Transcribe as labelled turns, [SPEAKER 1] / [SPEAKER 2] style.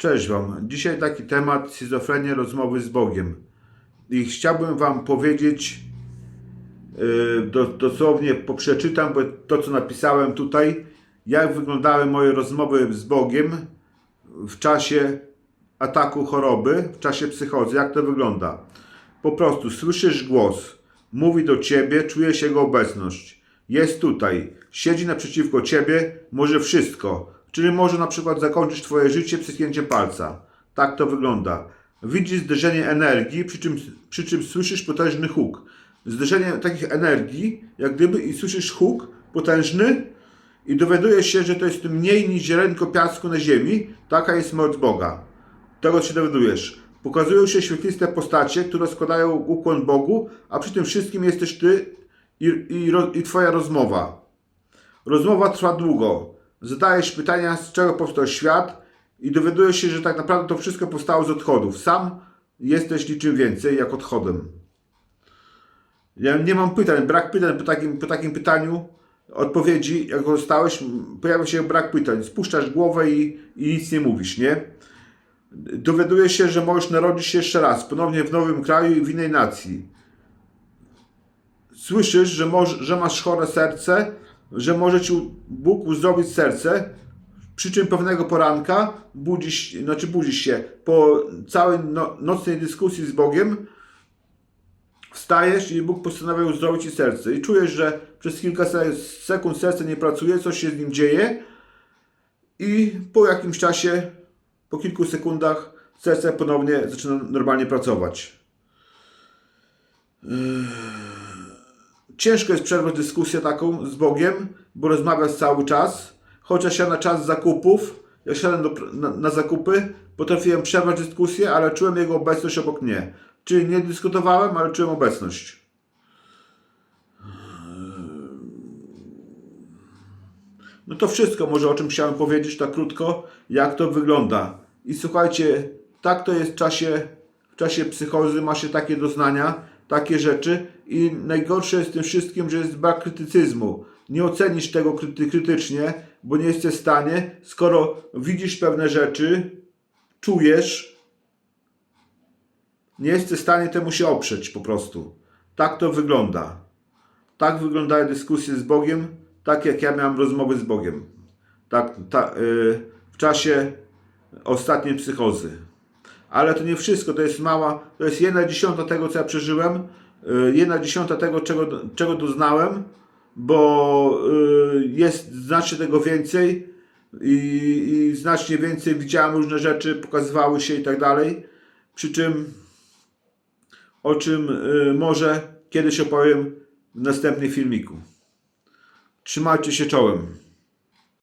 [SPEAKER 1] Cześć Wam. Dzisiaj taki temat schizofrenia rozmowy z Bogiem. I chciałbym Wam powiedzieć, do, dosłownie poprzeczytam, bo to co napisałem tutaj, jak wyglądały moje rozmowy z Bogiem w czasie ataku choroby, w czasie psychozy, jak to wygląda. Po prostu słyszysz głos, mówi do ciebie, czujesz jego obecność. Jest tutaj, siedzi naprzeciwko ciebie, może wszystko, czyli może na przykład zakończyć twoje życie pstryknięciem palca. Tak to wygląda. Widzisz zderzenie energii, przy czym, przy czym słyszysz potężny huk. Zderzenie takich energii, jak gdyby i słyszysz huk potężny i dowiadujesz się, że to jest mniej niż ziarenko piasku na ziemi. Taka jest moc Boga. Tego się dowiadujesz. Pokazują się świetliste postacie, które składają ukłon Bogu, a przy tym wszystkim jesteś ty i, i, i twoja rozmowa. Rozmowa trwa długo. Zadajesz pytania, z czego powstał świat i dowiadujesz się, że tak naprawdę to wszystko powstało z odchodów. Sam jesteś niczym więcej jak odchodem. Ja nie mam pytań, brak pytań po takim, po takim pytaniu, odpowiedzi, jak dostałeś, pojawia się brak pytań. Spuszczasz głowę i, i nic nie mówisz, nie? Dowiadujesz się, że możesz narodzić się jeszcze raz, ponownie w nowym kraju i w innej nacji. Słyszysz, że, że masz chore serce, że może ci Bóg uzdrowić serce, przy czym pewnego poranka budzisz, znaczy budzisz się po całej no, nocnej dyskusji z Bogiem, wstajesz i Bóg postanawia uzdrowić ci serce. I czujesz, że przez kilka se- sekund serce nie pracuje, coś się z nim dzieje i po jakimś czasie, po kilku sekundach serce ponownie zaczyna normalnie pracować. Ciężko jest przerwać dyskusję taką z Bogiem, bo rozmawiasz cały czas. Chociaż ja na czas zakupów, jak szedłem do, na, na zakupy, potrafiłem przerwać dyskusję, ale czułem jego obecność obok mnie. Czyli nie dyskutowałem, ale czułem obecność. No to wszystko może o czym chciałem powiedzieć tak krótko, jak to wygląda. I słuchajcie, tak to jest w czasie, w czasie psychozy, ma się takie doznania, takie rzeczy i najgorsze jest w tym wszystkim, że jest brak krytycyzmu. Nie ocenisz tego kryty, krytycznie, bo nie jesteś w stanie, skoro widzisz pewne rzeczy, czujesz, nie jesteś w stanie temu się oprzeć po prostu. Tak to wygląda. Tak wyglądają dyskusje z Bogiem, tak jak ja miałem rozmowy z Bogiem. Tak, ta, yy, w czasie ostatniej psychozy. Ale to nie wszystko, to jest mała, to jest jedna dziesiąta tego, co ja przeżyłem, yy, jedna dziesiąta tego, czego, czego doznałem, bo yy, jest znacznie tego więcej i, i znacznie więcej widziałem różne rzeczy, pokazywały się i tak dalej. Przy czym o czym y, może kiedyś opowiem w następnym filmiku. Trzymajcie się czołem.